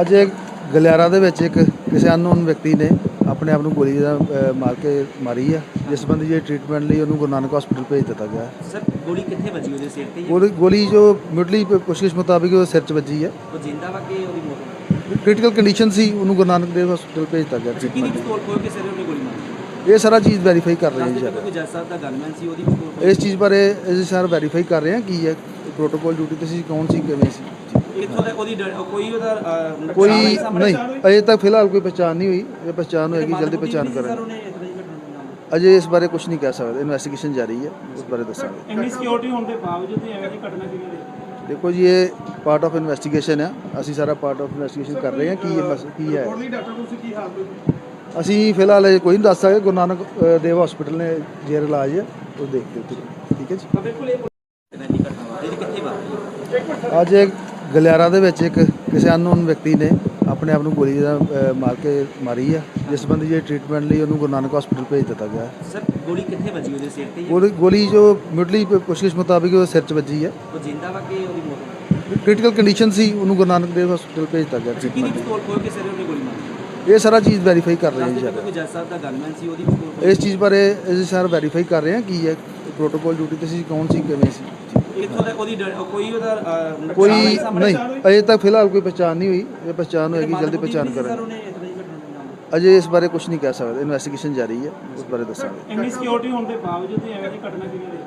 ਅੱਜ ਇੱਕ ਗਲਿਆਰਾ ਦੇ ਵਿੱਚ ਇੱਕ ਕਿਸੇ ਅਨਨੋਨ ਵਿਅਕਤੀ ਨੇ ਆਪਣੇ ਆਪ ਨੂੰ ਗੋਲੀ ਦਾ ਅਹ, ਮਾਰ ਕੇ ਮਾਰੀ ਆ ਜਿਸ ਸੰਬੰਧੀ ਜੇ ਟ੍ਰੀਟਮੈਂਟ ਲਈ ਉਹਨੂੰ ਗੁਰੂ ਨਾਨਕ ਹਸਪੀਟਲ ਭੇਜ ਦਿੱਤਾ ਗਿਆ। ਸਰ ਗੋਲੀ ਕਿੱਥੇ ਵੱਜੀ ਉਹਦੇ ਸਿਰ ਤੇ? ਗੋਲੀ ਗੋਲੀ ਜੋ ਪ- ਪੁੱਛਗਿੱਛ ਮੁਤਾਬਿਕ ਉਹ ਸਿਰ 'ਚ ਵੱਜੀ ਹੈ ਉਹ ਜਿੰਦਾ ਵਾ ਕਿ ਉਹਦੀ ਮੌਤ ਕ੍ਰਿਟੀਕਲ ਕੰਡੀਸ਼ਨ ਸੀ ਉਹਨੂੰ ਗੁਰੂ ਨਾਨਕ ਦੇਵ ਹਸਪੀਟਲ ਭੇਜ ਦਿੱਤਾ ਗਿਆ ਕਿਹਦੀ treatment ਪਿਸਤੌਲ ਖੋਲ ਕੇ ਸਿਰੇ ਉਹਨੇ ਗੋਲੀ ਮਾਰੀ ਲਈ। ਇਹ ਸਾਰਾ ਚੀਜ਼ ਵੈਰੀਫਾਈ ਕਰ ਰਹੇ ਹਾਂ ਜੀ ਸਾਡਾ ਕੋਈ ਜੱਜ ਸਾਹਿਬ ਦਾ ਗਨਮੈਨ ਸੀ ਉਹਦੀ ਇਸ ਚੀਜ਼ ਬਾਰੇ ਅਸੀਂ ਸਾਰਾ ਵੈਰੀਫਾਈ ਕਰ ਰਹੇ ਹਾਂ ਕੀ ਹੈ ਪ੍ਰੋਟੋਕੋਲ ਡਿਊਟੀ ਤੇ ਸੀ ਕੌਣ ਸੀ ਕਿਵੇਂ ਸੀ। ਉਹਦੀ ਡ- ਕੋਈ ਉਹਦਾ ਅਹ, ਕੋਈ ਨੁਕਸਾਨ ਨਹੀਂ ਅਜੇ ਤੱਕ ਫਿਲਹਾਲ ਕੋਈ ਪਛਾਣ ਨਹੀਂ ਹੋਈ ਇਹ ਪਛਾਣ ਹੋਏਗੀ ਜਲਦੀ ਪਛਾਣ ਸਰ ਕਰਾਂਗੇ। ਉਹਨੇ ਇਸ ਤਰ੍ਹਾਂ ਹੀ ਘਟਨਾ ਨੂੰ ਅੰਜਾਮ ਅਜੇ ਇਸ ਬਾਰੇ ਕੁਝ ਨਹੀਂ ਕਹਿ ਸਕਦੇ ਇਨਵੈਸਟੀਗੇਸ਼ਨ ਜਾਰੀ ਹੈ ਉਸ ਬਾਰੇ ਦੱਸਾਂਗੇ। ਇੰਨੀ ਸਿਕਿਉਰਿਟੀ ਹੋਣ ਦੇ ਬਾਵਜੂਦ ਵੀ ਐਵੇਂ ਦੀ ਘਟਨਾ ਕਿਵੇਂ ਹੋਈ? ਦੇਖੋ ਜੀ ਇਹ ਪਾਰਟ ਆਫ ਇਨਵੈਸਟੀਗੇਸ਼ਨ ਹੈ ਅਸੀਂ ਸਾਰਾ ਪਾਰਟ ਆਫ ਇਨਵੈਸਟੀਗੇਸ਼ਨ ਕਰ ਰਹੇ ਹਾਂ ਕੀ ਇਹ ਮਸ ਕੀ ਹੈ। ਡਾਕਟਰ ਤੁਸੀਂ ਕੀ ਹਾਲ ਹੋਈ ਅਸੀਂ ਫਿਲਹਾਲ ਇਹ ਕੋਈ ਨਹੀਂ ਦੱਸ ਸਕਦੇ ਗੁਰੂ ਨਾਨਕ ਦੇਵ ਹਸਪੀਟਲ ਨੇ ਜੇਰ ਇਲਾਜ ਹੈ ਉਹ ਦੇਖ ਕੇ ਠੀਕ ਹੈ ਜੀ? ਬਿਲਕੁਲ ਇਹ ਦੀ ਅੱਜ ਗਲਿਆਰਾ ਦੇ ਵਿੱਚ ਇੱਕ ਕਿਸੇ ਅਨਨੋਨ ਵਿਅਕਤੀ ਨੇ ਆਪਣੇ ਆਪ ਨੂੰ ਗੋਲੀ ਦਾ ਮਾਰ ਕੇ ਮਾਰੀ ਆ ਜਿਸ ਸੰਬੰਧੀ ਜੇ ਟ੍ਰੀਟਮੈਂਟ ਲਈ ਉਹਨੂੰ ਗੁਰੂ ਨਾਨਕ ਹਸਪੀਟਲ ਭੇਜ ਦਿੱਤਾ ਗਿਆ। ਸਰ ਗੋਲੀ ਕਿੱਥੇ ਵੱਜੀ ਉਹਦੇ ਸਿਰ ਤੇ? ਗੋਲੀ ਗੋਲੀ ਜੋ ਮੁੱਢਲੀ ਪ- ਪੁੱਛਗਿੱਛ ਮੁਤਾਬਿਕ ਉਹ ਸਿਰ 'ਚ ਵੱਜੀ ਹੈ ਉਹ ਜਿੰਦਾ ਵਾ ਕਿ ਉਹਦੀ ਮੌਤ? ਕ੍ਰਿਟੀਕਲ ਕੰਡੀਸ਼ਨ ਸੀ ਉਹਨੂੰ ਗੁਰੂ ਨਾਨਕ ਦੇਵ ਹਸਪੀਟਲ ਭੇਜ ਦਿੱਤਾ ਗਿਆ ਮਾਰੀ ਲਈ। ਇਹ ਸਾਰਾ ਚੀਜ਼ ਵੈਰੀਫਾਈ ਕਰ ਰਹੇ ਹਾਂ ਜੀ ਕੋਈ ਜੱਜ ਸਾਹਿਬ ਦਾ ਗਨਮੈਨ ਸੀ ਉਹਦੀ ਖੋਲ ਇਸ ਚੀਜ਼ ਬਾਰੇ ਅਸੀਂ ਸਾਰਾ ਵੈਰੀਫਾਈ ਕਰ ਰਹੇ ਹਾਂ ਕੀ ਹੈ ਪ੍ਰੋਟੋਕੋਲ ਡਿਊਟੀ ਤੇ ਸੀ ਕੌਣ ਸੀ ਕਿਵੇਂ ਸੀ। ਇੱਥੋਂ ਦਾ ਉਹਦੀ ਡ- ਕੋਈ ਉਹਦਾ ਅਹ, ਕੋਈ ਨਹੀਂ ਅਜੇ ਤੱਕ ਫਿਲਹਾਲ ਕੋਈ ਪਛਾਣ ਨਹੀਂ ਹੋਈ ਇਹ ਪਛਾਣ ਹੋਏਗੀ ਜਲਦੀ ਪਛਾਣ ਕਰਾਂਗੇ। ਅਜੇ ਇਸ ਬਾਰੇ ਕੁਝ ਨਹੀਂ ਕਹਿ ਸਕਦੇ ਇਨਵੈਸਟੀਗੇਸ਼ਨ ਜਾਰੀ ਹੈ ਉਸ ਬਾਰੇ ਦੱਸਾਂਗੇ। ਇੰਨੀ ਸਿਕਿਉਰਿਟੀ ਹੋਣ ਦੇ ਬਾਵਜੂਦ ਵੀ ਐਵੇਂ ਦੀ ਘਟਨਾ ਕਿਵੇਂ ਹੋਈ?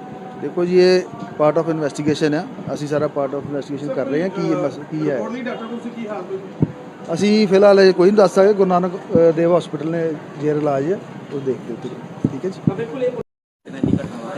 ਦੇਖੋ ਜੀ ਇਹ ਪਾਰਟ ਆਫ ਇਨਵੈਸਟੀਗੇਸ਼ਨ ਹੈ ਅਸੀਂ ਸਾਰਾ ਪਾਰਟ ਆਫ ਇਨਵੈਸਟੀਗੇਸ਼ਨ ਕਰ ਰਹੇ ਹਾਂ ਕੀ ਇਹ ਮਸ ਕੀ ਹੈ। ਡਾਕਟਰ ਤੁਸੀਂ ਕੀ ਹਾਲ ਹੋਈ ਅਸੀਂ ਫਿਲਹਾਲ ਇਹ ਕੋਈ ਨਹੀਂ ਦੱਸ ਸਕਦੇ ਗੁਰੂ ਨਾਨਕ ਦੇਵ ਹਸਪੀਟਲ ਨੇ ਜੇਰ ਇਲਾਜ ਹੈ ਉਹ ਦੇਖ ਕੇ ਠੀਕ ਹੈ ਜੀ? ਬਿਲਕੁਲ ਇਹ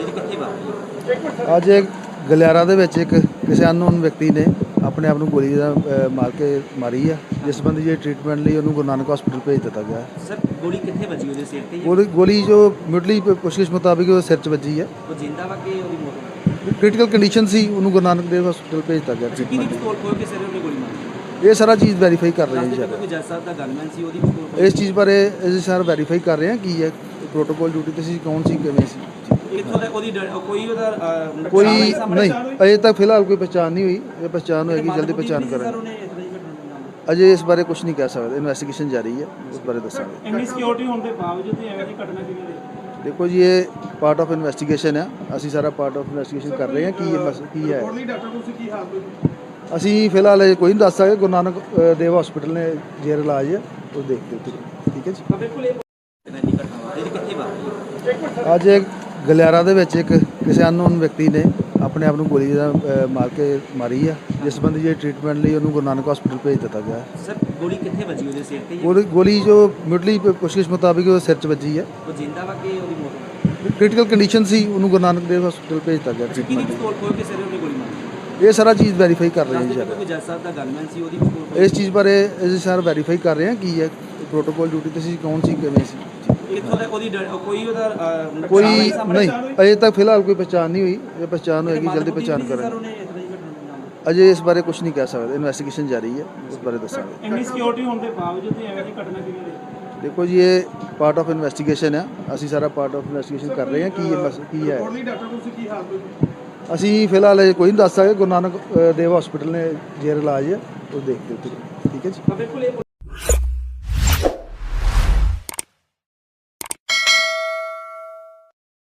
ਕਿੱਥੇ ਵਾਪਰੀ? ਅੱਜ ਇੱਕ ਗਲਿਆਰਾ ਦੇ ਵਿੱਚ ਇੱਕ ਕਿਸੇ ਅਨਨੋਨ ਵਿਅਕਤੀ ਨੇ ਆਪਣੇ ਆਪ ਨੂੰ ਗੋਲੀ ਦਾ ਮਾਰ ਕੇ ਮਾਰੀ ਆ। ਜਿਸ ਸੰਬੰਧੀ ਜੇ ਟ੍ਰੀਟਮੈਂਟ ਲਈ ਉਹਨੂੰ ਗੁਰੂ ਨਾਨਕ ਹਸਪੀਟਲ ਭੇਜ ਦਿੱਤਾ ਗਿਆ। ਸਰ ਗੋਲੀ ਕਿੱਥੇ ਵੱਜੀ ਉਹਦੇ ਸਿਰ ਤੇ ਗੋਲੀ ਗੋਲੀ ਜੋ ਮੁੱਢਲੀ ਪ- ਪੁੱਛਗਿੱਛ ਮੁਤਾਬਿਕ ਉਹ ਸਿਰ 'ਚ ਵੱਜੀ ਹੈ ਉਹ ਜਿੰਦਾ ਵਾ ਕਿ ਉਹਦੀ ਮੌਤ ਕ੍ਰਿਟੀਕਲ ਕੰਡੀਸ਼ਨ ਸੀ ਉਹਨੂੰ ਗੁਰੂ ਨਾਨਕ ਦੇਵ ਹਸਪੀਟਲ ਭੇਜ ਦਿੱਤਾ ਗਿਆ ਕਿਹਦੀ treatment ਪਿਸਤੌਲ ਖੋਲ ਕੇ ਸਿਰੇ ਉਹਨੇ ਗੋਲੀ ਮਾਰੀ। ਇਹ ਸਾਰਾ ਚੀਜ਼ ਵੈਰੀਫਾਈ ਕਰ ਰਹੇ ਹਾਂ ਜੀ ਕੋਈ ਜੱਜ ਸਾਹਿਬ ਦਾ ਗਨਮੈਨ ਸੀ ਉਹਦੀ ਇਸ ਚੀਜ਼ ਬਾਰੇ ਅਸੀਂ ਸਾਰਾ ਵੈਰੀਫਾਈ ਕਰ ਰਹੇ ਹਾਂ ਕੀ ਹੈ ਪ੍ਰੋਟੋਕੋਲ ਡਿਊਟੀ ਤੇ ਸੀ ਕੌਣ ਸੀ ਕਿਵੇਂ ਸੀ। ਇੱਥੋਂ ਦਾ ਉਹਦੀ ਕੋਈ ਉਹਦਾ ਕੋਈ ਨਹੀਂ ਅਜੇ ਤੱਕ ਫਿਲਹਾਲ ਕੋਈ ਪਛਾਣ ਨਹੀਂ ਹੋਈ ਇਹ ਪਛਾਣ ਹੋਏਗੀ ਜਲਦੀ ਪਛਾਣ ਸਰ ਕਰਾਂਗੇ। ਅਜੇ ਇਸ ਬਾਰੇ ਕੁਝ ਨਹੀਂ ਕਹਿ ਸਕਦੇ ਇਨਵੈਸਟੀਗੇਸ਼ਨ ਜਾਰੀ ਹੈ ਉਸ ਬਾਰੇ ਦੱਸਾਂਗੇ। ਇੰਨੀ ਸਿਕਿਉਰਿਟੀ ਹੋਣ ਦੇ ਬਾਵਜੂਦ ਐਵੇਂ ਦੀ ਘਟਨਾ ਕਿਵੇਂ ਹੋਈ? ਦੇਖੋ ਜੀ ਇਹ ਪਾਰਟ ਆਫ ਇਨਵੈਸਟੀਗੇਸ਼ਨ ਹੈ ਅਸੀਂ ਸਾਰਾ ਪਾਰਟ ਆਫ ਇਨਵੈਸਟੀਗੇਸ਼ਨ ਕਰ ਰਹੇ ਹਾਂ ਕੀ ਇਹ ਕੀ ਹੈ। ਤੁਸੀਂ ਅਸੀਂ ਫਿਲਹਾਲ ਇਹ ਕੋਈ ਨਹੀਂ ਦੱਸ ਸਕਦੇ ਗੁਰੂ ਨਾਨਕ ਦੇਵ ਹਸਪੀਟਲ ਨੇ ਜੇਰ ਇਲਾਜ ਹੈ ਉਹ ਦੇਖ ਕੇ ਠੀਕ ਹੈ ਜੀ? ਬਿਲਕੁਲ ਇਹ ਅੱਜ ਇੱਕ ਗਲਿਆਰਾ ਦੇ ਵਿੱਚ ਇੱਕ ਕਿਸੇ ਅਨਨੋਨ ਵਿਅਕਤੀ ਨੇ ਆਪਣੇ ਆਪ ਨੂੰ ਗੋਲੀ ਦਾ ਮਾਰ ਕੇ ਮਾਰੀ ਆ ਜਿਸ ਸੰਬੰਧੀ ਜੇ ਟ੍ਰੀਟਮੈਂਟ ਲਈ ਉਹਨੂੰ ਗੁਰੂ ਨਾਨਕ ਹਸਪੀਟਲ ਭੇਜ ਦਿੱਤਾ ਗਿਆ। ਸਰ ਗੋਲੀ ਕਿੱਥੇ ਵੱਜੀ ਉਹਦੇ ਸਿਰ ਤੇ? ਗੋਲੀ ਗੋਲੀ ਜੋ ਮੁੱਢਲੀ ਪ- ਪੁੱਛਗਿੱਛ ਮੁਤਾਬਿਕ ਉਹ ਸਿਰ 'ਚ ਵੱਜੀ ਹੈ ਉਹ ਜਿੰਦਾ ਵਾ ਕਿ ਉਹਦੀ ਮੌਤ? ਕ੍ਰਿਟੀਕਲ ਕੰਡੀਸ਼ਨ ਸੀ ਉਹਨੂੰ ਗੁਰੂ ਨਾਨਕ ਦੇਵ ਹਸਪੀਟਲ ਭੇਜ ਦਿੱਤਾ ਗਿਆ ਮਾਰੀ ਲਈ। ਇਹ ਸਾਰਾ ਚੀਜ਼ ਵੈਰੀਫਾਈ ਕਰ ਰਹੇ ਹਾਂ ਜੀ ਦੱਸਦੇ ਸਾਡਾ ਕੋਈ ਜੱਜ ਸਾਹਿਬ ਦਾ ਗਨਮੈਨ ਸੀ ਉਹਦੀ ਪਿਸਤੌਲ ਖੋਲ ਇਸ ਚੀਜ਼ ਬਾਰੇ ਅਸੀਂ ਸਾਰਾ ਵੈਰੀਫਾਈ ਕਰ ਰਹੇ ਹਾਂ ਕੀ ਹੈ ਪ੍ਰੋਟੋਕੋਲ ਡਿਊਟੀ ਤੇ ਸੀ ਕੌਣ ਸੀ ਕਿਵੇਂ ਸੀ। ਇੱਥੋਂ ਦਾ ਉਹਦੀ ਡ- ਕੋਈ ਉਹਦਾ ਅਹ, ਕੋਈ ਨੁਕਸਾਨ ਨਹੀਂ ਅਜੇ ਤੱਕ ਫਿਲਹਾਲ ਕੋਈ ਪਛਾਣ ਨਹੀਂ ਹੋਈ ਇਹ ਪਛਾਣ ਹੋਏਗੀ ਜਲਦੀ ਪਛਾਣ ਸਰ ਕਰਾਂਗੇ। ਉਹਨੇ ਇਸ ਤਰ੍ਹਾਂ ਹੀ ਘਟਨਾ ਨੂੰ ਅੰਜਾਮ ਅਜੇ ਇਸ ਬਾਰੇ ਕੁਝ ਨਹੀਂ ਕਹਿ ਸਕਦੇ ਇਨਵੈਸਟੀਗੇਸ਼ਨ ਜਾਰੀ ਹੈ ਉਸ ਬਾਰੇ ਦੱਸਾਂਗੇ। ਇੰਨੀ ਸਿਕਿਉਰਿਟੀ ਹੋਣ ਦੇ ਬਾਵਜੂਦ ਵੀ ਐਵੇਂ ਦੀ ਘਟਨਾ ਕਿਵੇਂ ਹੋਈ? ਦੇਖੋ ਜੀ ਇਹ ਪਾਰਟ ਆਫ ਇਨਵੈਸਟੀਗੇਸ਼ਨ ਹੈ ਅਸੀਂ ਸਾਰਾ ਪਾਰਟ ਆਫ ਇਨਵੈਸਟੀਗੇਸ਼ਨ ਕਰ ਰਹੇ ਹਾਂ ਕੀ ਇਹ ਮਸ ਕੀ ਹੈ। ਅਸੀਂ ਫਿਲਹਾਲ ਇਹ ਕੋਈ ਨਹੀਂ ਦੱਸ ਸਕਦੇ ਗੁਰੂ ਨਾਨਕ ਦੇਵ ਹਸਪੀਟਲ ਨੇ ਜੇਰ ਇਲਾਜ ਹੈ, ਉਹ ਦੇਖ ਕੇ। ਠੀਕ ਹੈ ਜੀ।